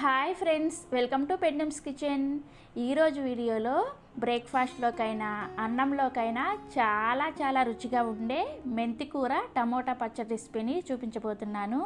Hi friends welcome to Pendam's kitchen. ఈరోజు వీడియోలో బ్రేక్ఫాస్ట్లోకైనా అన్నంలోకైనా చాలా చాలా రుచిగా ఉండే మెంతి కూర టమోటా పచ్చడి రెసిపీని చూపించబోతున్నాను.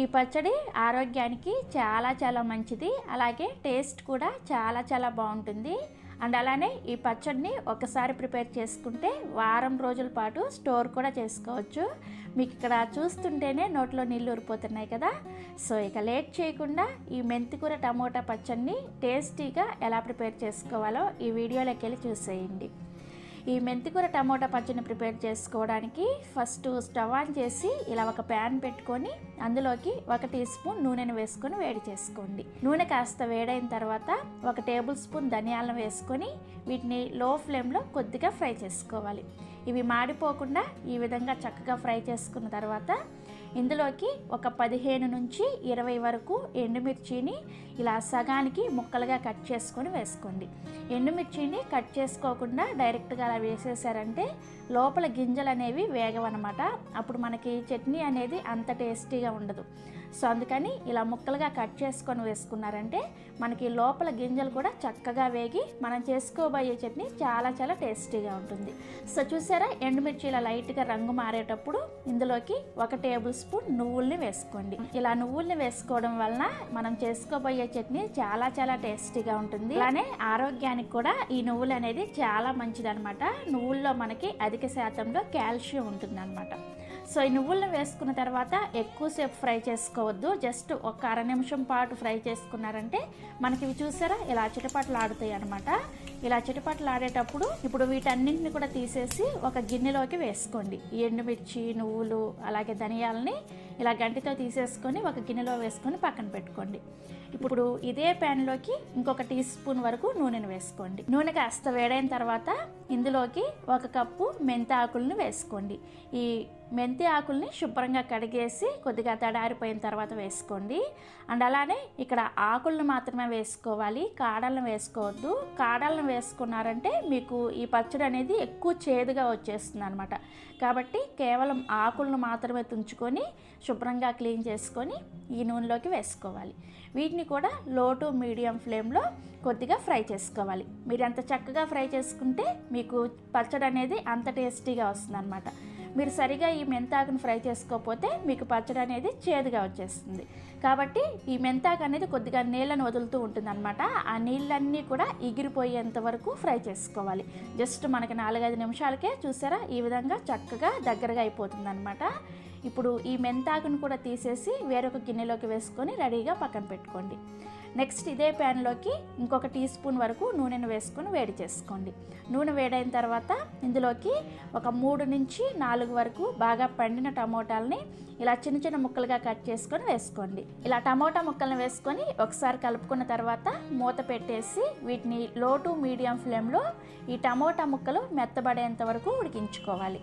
ఈ పచ్చడి ఆరోగ్యానికి చాలా చాలా మంచిది అలాగే టేస్ట్ కూడా చాలా చాలా బాగుంటుంది. అండ్ అలానే ఈ పచ్చడిని ఒకసారి ప్రిపేర్ చేసుకుంటే వారం రోజుల పాటు స్టోర్ కూడా చేసుకోవచ్చు. మీకు ఇక్కడ చూస్తుంటేనే నోట్లో నీళ్ళు ఊరిపోతున్నాయి కదా. సో ఇక లేట్ చేయకుండా ఈ మెంతికూర టమోటా పచ్చడిని టేస్టీగా ఎలా ప్రిపేర్ చేసుకోవాలో ఈ వీడియోలోకి వెళ్ళి చూసేయండి. ఈ మెంతికూర టమోటా పచ్చడిని ప్రిపేర్ చేసుకోవడానికి ఫస్ట్ స్టవ్ ఆన్ చేసి ఇలా ఒక ప్యాన్ పెట్టుకొని అందులోకి ఒక టీ స్పూన్ నూనెను వేసుకొని వేడి చేసుకోండి. నూనె కాస్త వేడైన తర్వాత ఒక టేబుల్ స్పూన్ ధనియాలను వేసుకొని వీటిని లో ఫ్లేమ్లో కొద్దిగా ఫ్రై చేసుకోవాలి. ఇవి మాడిపోకుండా ఈ విధంగా చక్కగా ఫ్రై చేసుకున్న తర్వాత ఇందులోకి ఒక పదిహేను నుంచి ఇరవై వరకు ఎండుమిర్చిని ఇలా సగానికి ముక్కలుగా కట్ చేసుకొని వేసుకోండి. ఎండుమిర్చిని కట్ చేసుకోకుండా డైరెక్ట్గా అలా వేసేసారంటే లోపల గింజలు అనేవి వేగవన్నమాట. అప్పుడు మనకి చట్నీ అనేది అంత టేస్టీగా ఉండదు. సో అందుకని ఇలా ముక్కలుగా కట్ చేసుకొని వేసుకున్నారంటే మనకి లోపల గింజలు కూడా చక్కగా వేగి మనం చేసుకోబోయే చట్నీ చాలా చాలా టేస్టీగా ఉంటుంది. సో చూసారా ఎండుమిర్చి ఇలా లైట్గా రంగు మారేటప్పుడు ఇందులోకి ఒక టేబుల్ స్పూన్ నువ్వుల్ని వేసుకోండి. ఇలా నువ్వుల్ని వేసుకోవడం వలన మనం చేసుకోబోయే చట్నీ చాలా చాలా టేస్టీగా ఉంటుంది. అలానే ఆరోగ్యానికి కూడా ఈ నువ్వులు అనేది చాలా మంచిదనమాట నువ్వుల్లో మనకి అధిక శాతంలో కాల్షియం ఉంటుంది సో ఈ నువ్వులను వేసుకున్న తర్వాత ఎక్కువసేపు ఫ్రై చేసుకోవద్దు. జస్ట్ ఒక అర నిమిషం పాటు ఫ్రై చేసుకున్నారంటే మనకి ఇవి చూసారా? ఇలా చిటపాట్లు ఆడుతాయి అనమాట ఇలా చిటపాట్లు ఆడేటప్పుడు ఇప్పుడు వీటన్నింటిని కూడా తీసేసి ఒక గిన్నెలోకి వేసుకోండి. ఎండుమిర్చి నువ్వులు అలాగే ధనియాలని ఇలా గంటితో తీసేసుకొని ఒక గిన్నెలో వేసుకొని పక్కన పెట్టుకోండి. ఇప్పుడు ఇదే ప్యాన్లోకి ఇంకొక టీ స్పూన్ వరకు నూనెను వేసుకోండి. నూనె కాస్త వేడైన తర్వాత ఇందులోకి ఒక కప్పు మెంతాకులను వేసుకోండి. ఈ మెంతి ఆకుల్ని శుభ్రంగా కడిగేసి కొద్దిగా తడారిపోయిన తర్వాత వేసుకోండి. అండ్ అలానే ఇక్కడ ఆకులను మాత్రమే వేసుకోవాలి. కాడలను వేసుకోవద్దు. కాడలను వేసుకున్నారంటే మీకు ఈ పచ్చడి అనేది ఎక్కువ చేదుగా వచ్చేస్తుంది అనమాట కాబట్టి కేవలం ఆకులను మాత్రమే తుంచుకొని శుభ్రంగా క్లీన్ చేసుకొని ఈ నూనెలోకి వేసుకోవాలి. వీటిని కూడా లో టు మీడియం ఫ్లేమ్లో కొద్దిగా ఫ్రై చేసుకోవాలి. మీరు ఎంత చక్కగా ఫ్రై చేసుకుంటే మీకు పచ్చడి అనేది అంత టేస్టీగా వస్తుంది మీరు సరిగా ఈ మెంతాకును ఫ్రై చేసుకోకపోతే మీకు పచ్చడి అనేది చేదుగా వచ్చేస్తుంది. కాబట్టి ఈ మెంతాకు అనేది కొద్దిగా నీళ్ళను వదులుతూ ఉంటుందన్నమాట. ఆ నీళ్ళన్నీ కూడా ఎగిరిపోయేంత వరకు ఫ్రై చేసుకోవాలి. జస్ట్ మనకి నాలుగైదు నిమిషాలకే చూసారా? ఈ విధంగా చక్కగా దగ్గరగా అయిపోతుంది ఇప్పుడు ఈ మెంతాకును కూడా తీసేసి వేరొక గిన్నెలోకి వేసుకొని రెడీగా పక్కన పెట్టుకోండి. నెక్స్ట్ ఇదే ప్యాన్లోకి ఇంకొక టీ స్పూన్ వరకు నూనెను వేసుకొని వేడి చేసుకోండి. నూనె వేడైన తర్వాత ఇందులోకి ఒక మూడు నుంచి నాలుగు వరకు బాగా పండిన టమోటాలని ఇలా చిన్న చిన్న ముక్కలుగా కట్ చేసుకొని వేసుకోండి. ఇలా టమోటా ముక్కలను వేసుకొని ఒకసారి కలుపుకున్న తర్వాత మూత పెట్టేసి వీటిని లో టు మీడియం ఫ్లేమ్లో ఈ టమోటా ముక్కలు మెత్తబడేంత వరకు ఉడికించుకోవాలి.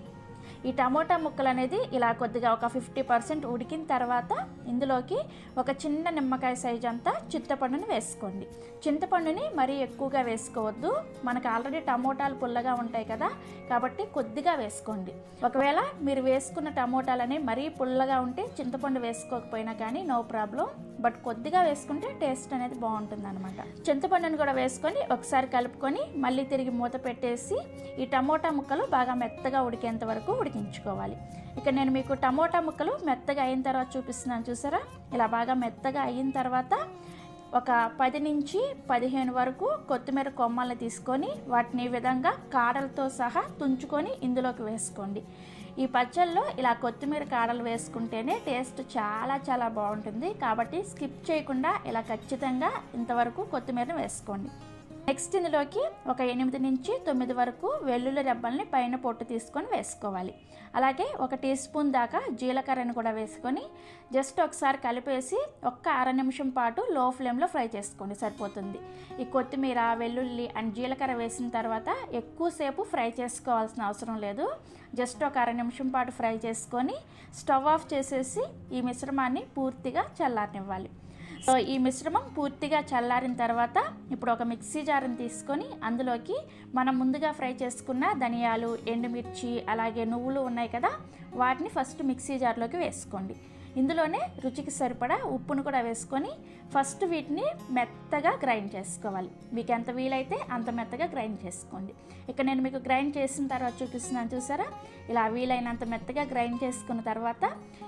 ఈ టమోటా ముక్కలు అనేది ఇలా కొద్దిగా ఒక ఫిఫ్టీ పర్సెంట్ ఉడికిన తర్వాత ఇందులోకి ఒక చిన్న నిమ్మకాయ సైజ్ అంతా చింతపండుని వేసుకోండి. చింతపండుని మరీ ఎక్కువగా వేసుకోవద్దు. మనకు ఆల్రెడీ టమోటాలు పుల్లగా ఉంటాయి కదా కాబట్టి కొద్దిగా వేసుకోండి. ఒకవేళ మీరు వేసుకున్న టమోటాలని మరీ పుల్లగా ఉంటే చింతపండు వేసుకోకపోయినా కానీ నో ప్రాబ్లం. బట్ కొద్దిగా వేసుకుంటే టేస్ట్ అనేది బాగుంటుంది అనమాట చింతపండుని కూడా వేసుకొని ఒకసారి కలుపుకొని మళ్ళీ తిరిగి మూత పెట్టేసి ఈ టమోటా ముక్కలు బాగా మెత్తగా ఉడికేంత వరకు ఉడికించుకోవాలి. ఇక నేను మీకు టమోటా ముక్కలు మెత్తగా అయిన తర్వాత చూపిస్తున్నాను చూసారా? ఇలా బాగా మెత్తగా అయిన తర్వాత ఒక పది నుంచి పదిహేను వరకు కొత్తిమీర కొమ్మల్ని తీసుకొని వాటిని ఈ విధంగా కాడలతో సహా తుంచుకొని ఇందులోకి వేసుకోండి. ఈ పచ్చళ్ళలో ఇలా కొత్తిమీర కాడలు వేసుకుంటేనే టేస్ట్ చాలా చాలా బాగుంటుంది. కాబట్టి స్కిప్ చేయకుండా ఇలా ఖచ్చితంగా ఇంతవరకు కొత్తిమీరను వేసుకోండి. నెక్స్ట్ ఇందులోకి ఒక ఎనిమిది నుంచి తొమ్మిది వరకు వెల్లుల్లి రెబ్బల్ని పైన పొట్టు తీసుకొని వేసుకోవాలి. అలాగే ఒక టీ స్పూన్ దాకా జీలకర్రను కూడా వేసుకొని జస్ట్ ఒకసారి కలిపేసి ఒక్క అర నిమిషం పాటు లో ఫ్లేమ్లో ఫ్రై చేసుకోండి సరిపోతుంది. ఈ కొత్తిమీర వెల్లుల్లి అండ్ జీలకర్ర వేసిన తర్వాత ఎక్కువసేపు ఫ్రై చేసుకోవాల్సిన అవసరం లేదు. జస్ట్ ఒక అర నిమిషం పాటు ఫ్రై చేసుకొని స్టవ్ ఆఫ్ చేసేసి ఈ మిశ్రమాన్ని పూర్తిగా చల్లారనివ్వాలి. సో ఈ మిశ్రమం పూర్తిగా చల్లారిన తర్వాత ఇప్పుడు ఒక మిక్సీ జార్ని తీసుకొని అందులోకి మనం ముందుగా ఫ్రై చేసుకున్న ధనియాలు ఎండుమిర్చి అలాగే నువ్వులు ఉన్నాయి కదా వాటిని ఫస్ట్ మిక్సీ జార్లోకి వేసుకోండి. ఇందులోనే రుచికి సరిపడా ఉప్పును కూడా వేసుకొని ఫస్ట్ వీటిని మెత్తగా గ్రైండ్ చేసుకోవాలి. మీకు ఎంత వీలైతే అంత మెత్తగా గ్రైండ్ చేసుకోండి. ఇక నేను మీకు గ్రైండ్ చేసిన తర్వాత చూపిస్తున్నాను చూసారా? ఇలా వీలైనంత మెత్తగా గ్రైండ్ చేసుకున్న తర్వాత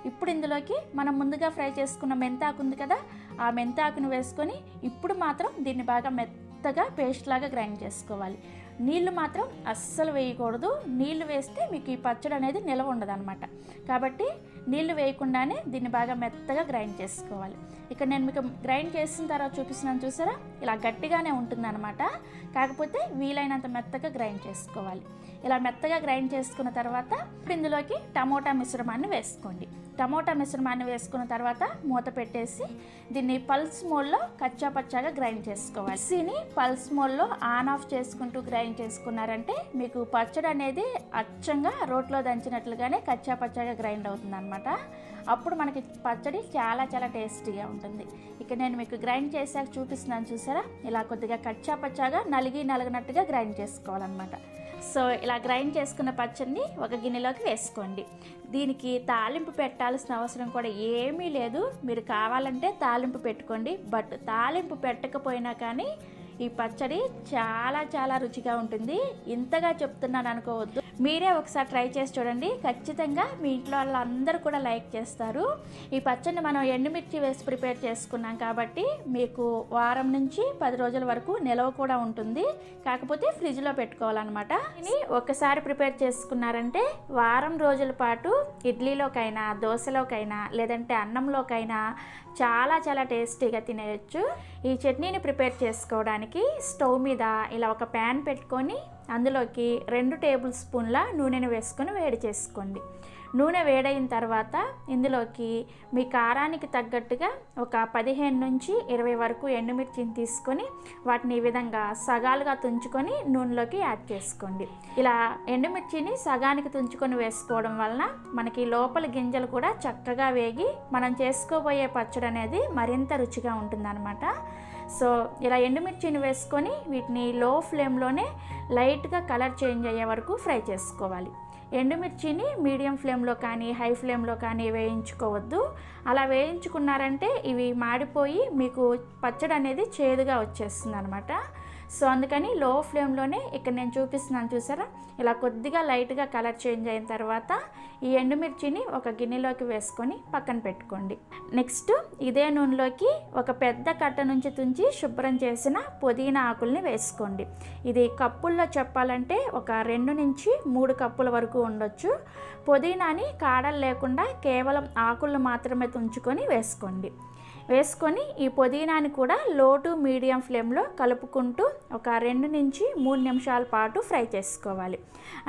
ఇప్పుడు ఇందులోకి మనం ముందుగా ఫ్రై చేసుకున్న మెంతాకు ఉంది కదా ఆ మెంతాకును వేసుకొని ఇప్పుడు మాత్రం దీన్ని బాగా మెత్తగా పేస్ట్ లాగా గ్రైండ్ చేసుకోవాలి. నీళ్ళు మాత్రం అస్సలు వేయకూడదు. నీళ్ళు వేస్తే మీకు ఈ పచ్చడి అనేది నిలవ ఉండదు కాబట్టి నీళ్ళు వేయకుండానే దీన్ని బాగా మెత్తగా గ్రైండ్ చేసుకోవాలి. ఇక్కడ నేను మీకు గ్రైండ్ చేసిన తర్వాత చూపిస్తున్నాను చూసారా? ఇలా గట్టిగానే ఉంటుందన్నమాట. కాకపోతే వీలైనంత మెత్తగా గ్రైండ్ చేసుకోవాలి. ఇలా మెత్తగా గ్రైండ్ చేసుకున్న తర్వాత ఇందులోకి టమోటా మిశ్రమాన్ని వేసుకోండి. టమోటా మిశ్రమాన్ని వేసుకున్న తర్వాత మూత పెట్టేసి దీన్ని పల్స్ మోల్లో కచ్చా పచ్చాగా గ్రైండ్ చేసుకోవాలి. మిక్సీని పల్స్ మోల్లో ఆన్ ఆఫ్ చేసుకుంటూ గ్రైండ్ చేసుకున్నారంటే మీకు పచ్చడి అనేది అచ్చంగా రోట్లో దంచినట్లుగానే కచ్చా పచ్చాగా గ్రైండ్ అవుతుంది అనమాట అప్పుడు మనకి పచ్చడి చాలా చాలా టేస్టీగా ఉంటుంది. ఇక నేను మీకు గ్రైండ్ చేశాక చూపిస్తున్నాను చూసారా? ఇలా కొద్దిగా కచ్చా పచ్చాగా నలిగి నలగనట్టుగా గ్రైండ్ చేసుకోవాలన్నమాట. సో ఇలా గ్రైండ్ చేసుకున్న పచ్చడిని ఒక గిన్నెలోకి వేసుకోండి. దీనికి తాలింపు పెట్టాల్సిన అవసరం కూడా ఏమీ లేదు. మీరు కావాలంటే తాలింపు పెట్టుకోండి. బట్ తాలింపు పెట్టకపోయినా కానీ ఈ పచ్చడి చాలా చాలా రుచిగా ఉంటుంది. ఇంతగా చెప్తున్నాను అనుకోవద్దు. మీరే ఒకసారి ట్రై చేసి చూడండి. ఖచ్చితంగా మీ ఇంట్లో వాళ్ళందరూ కూడా లైక్ చేస్తారు. ఈ పచ్చడిని మనం ఎండుమిర్చి వేసి ప్రిపేర్ చేసుకున్నాం కాబట్టి మీకు వారం నుంచి పది రోజుల వరకు నిలవ కూడా ఉంటుంది. కాకపోతే ఫ్రిడ్జ్లో పెట్టుకోవాలన్నమాట. ఇది ఒకసారి ప్రిపేర్ చేసుకున్నారంటే వారం రోజుల పాటు ఇడ్లీలోకైనా దోశలోకైనా లేదంటే అన్నంలోకైనా చాలా చాలా టేస్టీగా తినేయచ్చు. ఈ చట్నీని ప్రిపేర్ చేసుకోవడానికి స్టవ్ మీద ఇలా ఒక ప్యాన్ పెట్టుకొని అందులోకి రెండు టేబుల్ స్పూన్ల నూనెను వేసుకొని వేడి చేసుకోండి. నూనె వేడైన తర్వాత ఇందులోకి మీ కారానికి తగ్గట్టుగా ఒక పదిహేను నుంచి ఇరవై వరకు ఎండుమిర్చిని తీసుకొని వాటిని ఈ విధంగా సగాలుగా తుంచుకొని నూనెలోకి యాడ్ చేసుకోండి. ఇలా ఎండుమిర్చిని సగానికి తుంచుకొని వేసుకోవడం వలన మనకి లోపల గింజలు కూడా చక్కగా వేగి మనం చేసుకోబోయే పచ్చడి అనేది మరింత రుచిగా ఉంటుందన్నమాట. సో ఇలా ఎండుమిర్చిని వేసుకొని వీటిని లో ఫ్లేమ్లోనే లైట్గా కలర్ చేంజ్ అయ్యే వరకు ఫ్రై చేసుకోవాలి. ఎండుమిర్చిని మీడియం ఫ్లేమ్లో కానీ హై ఫ్లేమ్లో కానీ వేయించుకోవద్దు. అలా వేయించుకున్నారంటే ఇవి మాడిపోయి మీకు పచ్చడి అనేది చేదుగా వచ్చేస్తుంది అనమాట సో అందుకని లో ఫ్లేమ్లోనే ఇక్కడ నేను చూపిస్తున్నాను చూసారా? ఇలా కొద్దిగా లైట్గా కలర్ చేంజ్ అయిన తర్వాత ఈ ఎండుమిర్చిని ఒక గిన్నెలోకి వేసుకొని పక్కన పెట్టుకోండి. నెక్స్ట్ ఇదే నూనెలోకి ఒక పెద్ద కట్ట నుంచి తుంచి శుభ్రం చేసిన పుదీనా ఆకుల్ని వేసుకోండి. ఇది కప్పుల్లో చెప్పాలంటే ఒక రెండు నుంచి మూడు కప్పుల వరకు ఉండొచ్చు. పుదీనాని కాడలు లేకుండా కేవలం ఆకులను మాత్రమే తుంచుకొని వేసుకోండి. వేసుకొని ఈ పుదీనాని కూడా లో టు మీడియం ఫ్లేమ్లో కలుపుకుంటూ ఒక రెండు నుంచి మూడు నిమిషాల పాటు ఫ్రై చేసుకోవాలి.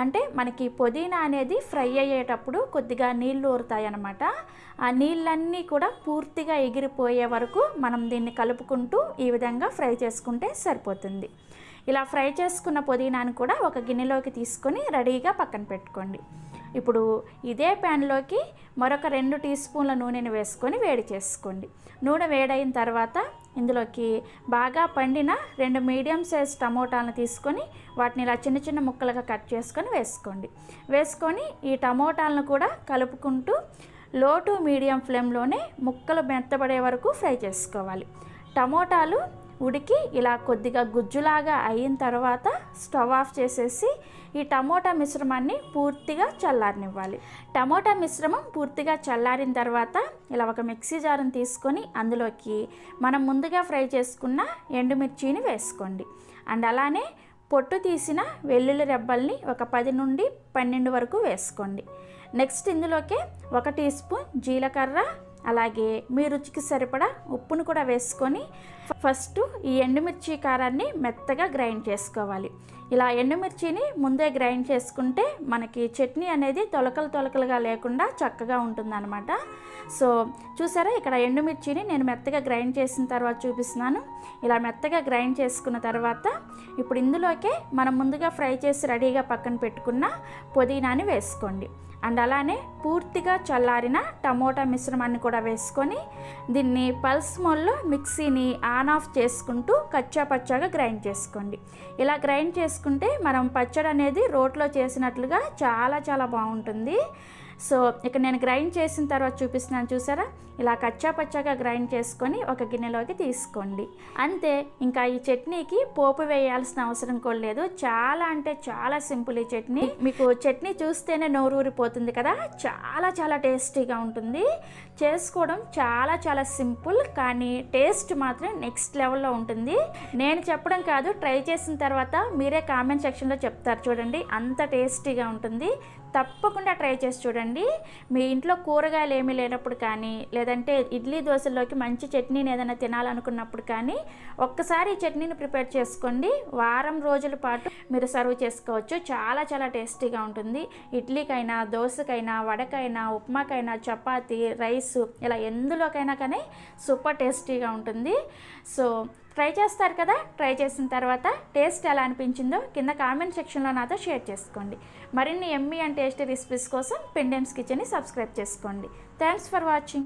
అంటే మనకి పుదీనా అనేది ఫ్రై అయ్యేటప్పుడు కొద్దిగా నీళ్ళు ఊరుతాయి అన్నమాట ఆ నీళ్ళన్నీ కూడా పూర్తిగా ఎగిరిపోయే వరకు మనం దీన్ని కలుపుకుంటూ ఈ విధంగా ఫ్రై చేసుకుంటే సరిపోతుంది. ఇలా ఫ్రై చేసుకున్న పుదీనాను కూడా ఒక గిన్నెలోకి తీసుకొని రెడీగా పక్కన పెట్టుకోండి. ఇప్పుడు ఇదే ప్యాన్లోకి మరొక రెండు టీ స్పూన్ల నూనెను వేసుకొని వేడి చేసుకోండి. నూనె వేడైన తర్వాత ఇందులోకి బాగా పండిన రెండు మీడియం సైజ్ టమోటాలను తీసుకొని వాటిని ఇలా చిన్న చిన్న ముక్కలుగా కట్ చేసుకొని వేసుకోండి. వేసుకొని ఈ టమోటాలను కూడా కలుపుకుంటూ లో టు మీడియం ఫ్లేమ్లోనే ముక్కలు మెత్తబడే వరకు ఫ్రై చేసుకోవాలి. టమోటాలు ఉడికి ఇలా కొద్దిగా గుజ్జులాగా అయిన తర్వాత స్టవ్ ఆఫ్ చేసేసి ఈ టమోటా మిశ్రమాన్ని పూర్తిగా చల్లారనివ్వాలి. టమోటా మిశ్రమం పూర్తిగా చల్లారిన తర్వాత ఇలా ఒక మిక్సీ జారును తీసుకొని అందులోకి మనం ముందుగా ఫ్రై చేసుకున్న ఎండుమిర్చిని వేసుకోండి. అండ్ అలానే పొట్టు తీసిన వెల్లుల్లి రెబ్బల్ని ఒక పది నుండి పన్నెండు వరకు వేసుకోండి. నెక్స్ట్ ఇందులోకే ఒక టీ స్పూన్ జీలకర్ర అలాగే మీ రుచికి సరిపడా ఉప్పును కూడా వేసుకొని ఫస్ట్ ఈ ఎండుమిర్చి కారాన్ని మెత్తగా గ్రైండ్ చేసుకోవాలి. ఇలా ఎండుమిర్చిని ముందే గ్రైండ్ చేసుకుంటే మనకి చట్నీ అనేది తొలకలు తొలకలుగా లేకుండా చక్కగా ఉంటుందన్నమాట. సో చూసారా ఇక్కడ ఎండుమిర్చిని నేను మెత్తగా గ్రైండ్ చేసిన తర్వాత చూపిస్తున్నాను. ఇలా మెత్తగా గ్రైండ్ చేసుకున్న తర్వాత ఇప్పుడు ఇందులోకే మనం ముందుగా ఫ్రై చేసి రెడీగా పక్కన పెట్టుకున్న పుదీనాని వేసుకోండి. అండ్ అలానే పూర్తిగా చల్లారిన టమోటా మిశ్రమాన్ని కూడా వేసుకొని దీన్ని పల్స్ మోల్లో మిక్సీని ఆన్ ఆఫ్ చేసుకుంటూ కచ్చా పచ్చాగా గ్రైండ్ చేసుకోండి. ఇలా గ్రైండ్ చేసుకుంటే మనం పచ్చడి అనేది రోట్లో చేసినట్లుగా చాలా చాలా బాగుంటుంది. సో ఇక్కడ నేను గ్రైండ్ చేసిన తర్వాత చూపిస్తున్నాను చూసారా? ఇలా కచ్చా పచ్చాగా గ్రైండ్ చేసుకొని ఒక గిన్నెలోకి తీసుకోండి. అంతే ఇంకా ఈ చట్నీకి పోపు వేయాల్సిన అవసరం కూడా లేదు. చాలా అంటే చాలా సింపుల్ ఈ చట్నీ. మీకు చట్నీ చూస్తేనే నోరు ఊరిపోతుంది కదా? చాలా చాలా టేస్టీగా ఉంటుంది. చేసుకోవడం చాలా చాలా సింపుల్ కానీ టేస్ట్ మాత్రం నెక్స్ట్ లెవెల్లో ఉంటుంది. నేను చెప్పడం కాదు ట్రై చేసిన తర్వాత మీరే కామెంట్ సెక్షన్లో చెప్తారు చూడండి. అంత టేస్టీగా ఉంటుంది. తప్పకుండా ట్రై చేసి చూడండి. మీ ఇంట్లో కూరగాయలు ఏమీ లేనప్పుడు కానీ లేదంటే ఇడ్లీ దోశల్లోకి మంచి చట్నీని ఏదైనా తినాలనుకున్నప్పుడు కానీ ఒక్కసారి ఈ చట్నీని ప్రిపేర్ చేసుకోండి. వారం రోజుల పాటు మీరు సర్వ్ చేసుకోవచ్చు. చాలా చాలా టేస్టీగా ఉంటుంది. ఇడ్లీకైనా దోశకైనా వడకైనా ఉప్మాకైనా చపాతి రైస్ ఇలా ఎందులోకైనా కానీ సూపర్ టేస్టీగా ఉంటుంది. సో ట్రై చేస్తారు కదా? ట్రై చేసిన తర్వాత టేస్ట్ ఎలా అనిపించిందో కింద కామెంట్ సెక్షన్లో నాతో షేర్ చేసుకోండి. మరిన్ని ఎమ్మీ అండ్ టేస్టీ రెసిపీస్ కోసం పెండెమ్స్ కిచెన్ని సబ్స్క్రైబ్ చేసుకోండి. Thanks for watching